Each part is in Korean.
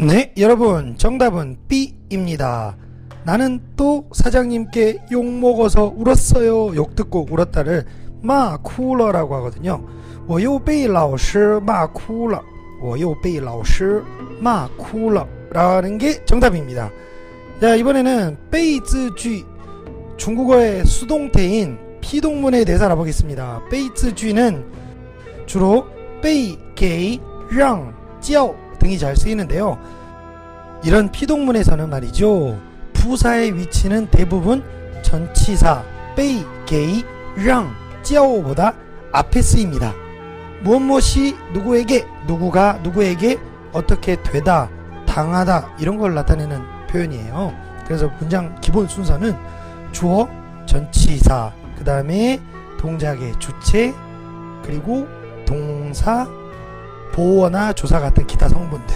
네, 여러분, 정답은 B입니다. 나는 또 사장님께 욕 먹어서 울었어요. 욕 듣고 울었다를 마 쿨러라고 하거든요. 我又被老师骂哭了.我又被老师骂哭了. 라는 게 정답입니다. 자, 이번에는 베이즈쥐 중국어의 수동태인 피동문에 대해서 알아보겠습니다. 베이즈쥐는 주로 베이, 게이, 랑, 찌ao 등이 잘 쓰이는데요. 이런 피동문에서는 말이죠. 부사의 위치는 대부분 전치사 베이, 게이, 랑, 찌아오보다 앞에 쓰입니다. 무엇 무엇이 누구에게, 누구가 누구에게 어떻게 되다, 당하다 이런 걸 나타내는 표현이에요. 그래서 문장 기본 순서는 주어, 전치사, 그 다음에 동작의 주체, 그리고 동사, 보어나 조사 같은 기타 성분들.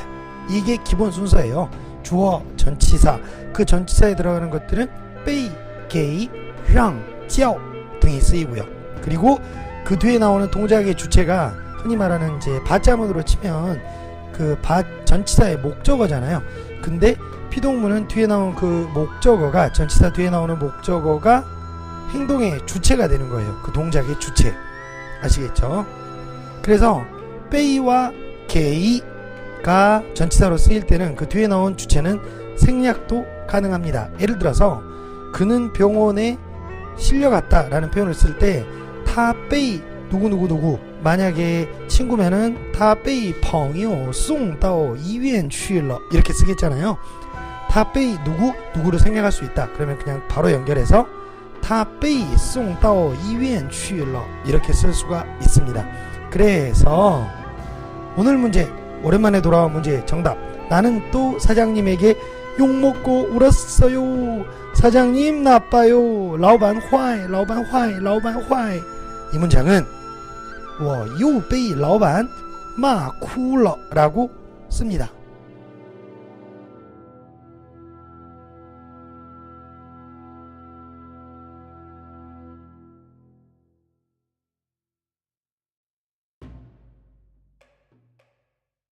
이게 기본 순서예요. 주어, 전치사. 그 전치사에 들어가는 것들은 베이, 게이, 랑, 찌ao 등이 쓰이고요. 그리고 그 뒤에 나오는 동작의 주체가 흔히 말하는 이제 바자문으로 치면 그 바, 전치사의 목적어잖아요. 근데 피동문은 뒤에 나온 그 목적어가 전치사 뒤에 나오는 목적어가 행동의 주체가 되는 거예요. 그 동작의 주체. 아시겠죠? 그래서 빼이와 게이가 전치사로 쓰일 때는 그 뒤에 나온 주체는 생략도 가능합니다. 예를 들어서 그는 병원에 실려갔다 라는 표현을 쓸 때 타 빼이 누구누구누구 만약에 친구면은 타 빼이 펑이요 쏭따오 이위엔 취러 이렇게 쓰겠잖아요. 타 빼이 누구 누구를 생략할 수 있다. 그러면 그냥 바로 연결해서 타 빼이 쏭따오 이위엔 취러 이렇게 쓸 수가 있습니다. 그래서 오늘 문제 오랜만에 돌아온 문제 정답 나는 또 사장님에게 욕먹고 울었어요 사장님 나빠요 라오반 화이 라오반 화이 라오반 화이 이 문장은 我又被老板骂哭了라고 씁니다